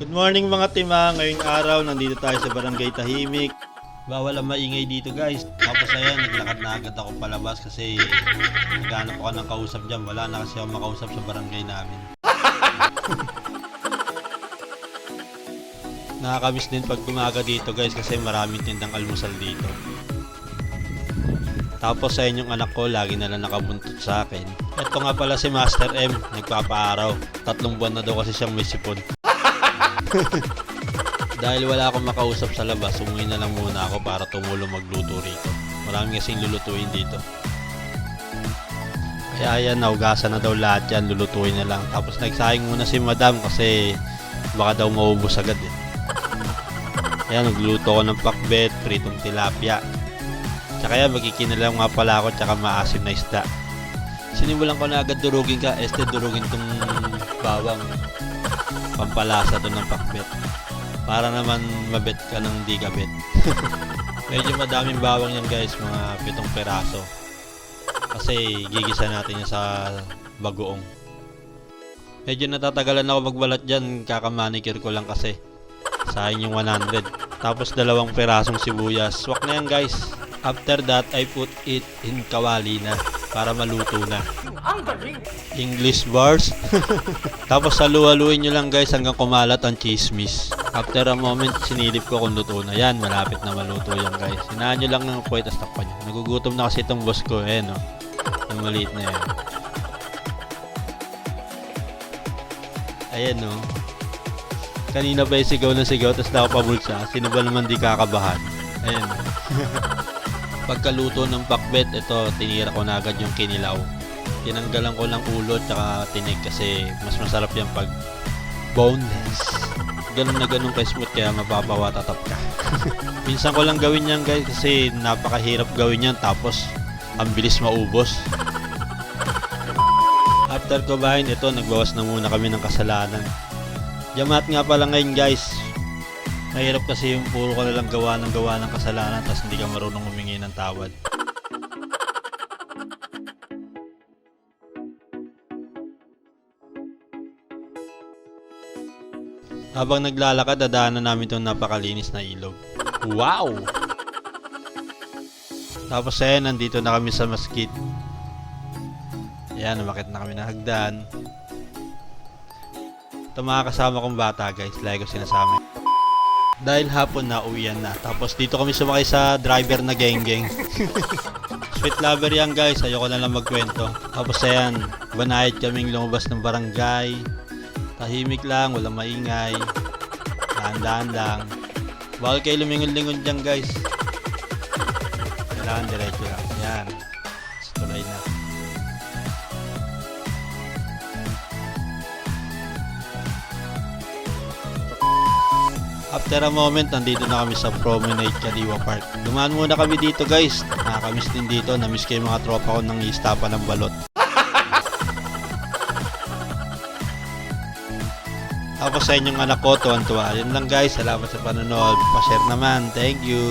Good morning mga tima. Ngayong araw, nandito tayo sa Barangay Tahimik. Bawal ang maingay dito guys. Tapos ayan, naglakad na agad ako palabas kasi naghanap ako ng kausap dyan. Wala na kasi ako makausap sa barangay namin. Nakakamiss din pag umaga dito guys kasi maraming tindang almusal dito. Tapos sa inyong anak ko, lagi na lang nakabuntot sa akin. Ito nga pala si Master M, nagpapaaraw. Tatlong buwan na daw kasi siyang may sipon. Dahil wala akong makausap sa labas, umuwi na lang muna ako para tumulong magluto rito. Marami kasing lulutuin dito. Kaya yan, naugasan na daw lahat yan, lulutuin na lang. Tapos nagsayang muna si madam kasi baka daw maubos agad eh. Kaya nagluto ko ng pakbet, pritong tilapia. Tsaka yan, magkikinalang nga pala ako tsaka maasim na isda. Sinimulan ko na agad durugin ka, este durugin tong bawang pampalasa doon ng pakbet. Para naman mabet ka ng di kabet. Medyo madaming bawang yan guys, mga pitong peraso. Kasi gigisa natin yan sa bagoong. Medyo natatagalan ako magbalat dyan, kakamanikir ko lang kasi. Sayang yung 100. Tapos dalawang perasong sibuyas. Swak na yan guys. After that, I put it in kawali na para maluto na. English bars. Tapos saluhaluin nyo lang guys hanggang kumalat ang chismis. After a moment, sinilip ko kung luto na yan. Malapit na maluto yan guys. Hinaan nyo lang ng puwet at takpan nyo. Nagugutom na kasi itong boss ko. Eh no. Yung maliit na yan. Ayan no. Kanina pa yung sigaw na sigaw tapos nakapabulsa. Sino ba naman di kakabahan? Ayan. Pagkaluto ng pakbet, ito tinira ko na agad yung kinilaw. Tinanggalan ko ng ulo at tinig kasi mas masarap yan pag boneless. Ganun na ganun kay smooth kaya mapapawa tatap ka. Minsan ko lang gawin yan guys kasi napakahirap gawin yan tapos ang bilis maubos. After kumain, ito nagbawas na muna kami ng kasalanan. Jamat nga pala ngayon guys. Mahirap kasi yung puro ka nalang gawa ng gawa ng kasalanan tapos hindi ka marunong humingi ng tawad. Habang naglalakad, dadaanan namin itong napakalinis na ilog. Wow! Tapos ayan, nandito na kami sa maskit. Ayan, umakit na kami ng hagdan. Ito mga kasama kong bata guys, lagi ko sinasama. Dahil hapon na uwian na. Tapos dito kami sumakay sa driver na geng-geng. Sweet lover yan guys, ayoko na lang magkwento. Tapos ayan, banayad kaming lumabas ng barangay. Tahimik lang, walang maingay. Dahan-dahan lang. Bawal kayo lumingon-lingon dyan guys. Kailangan diretso lang. Yan. After a moment, nandito na kami sa Promenade Kadiwa Park. Dumaan muna kami dito guys. Nakakamiss din dito. Namiss ko yung mga tropa ko nang istapa ng balot. Tapos sa inyong anak ko, tuwan-tuwa. Yun lang guys. Salamat sa panonood. Pa-share naman. Thank you.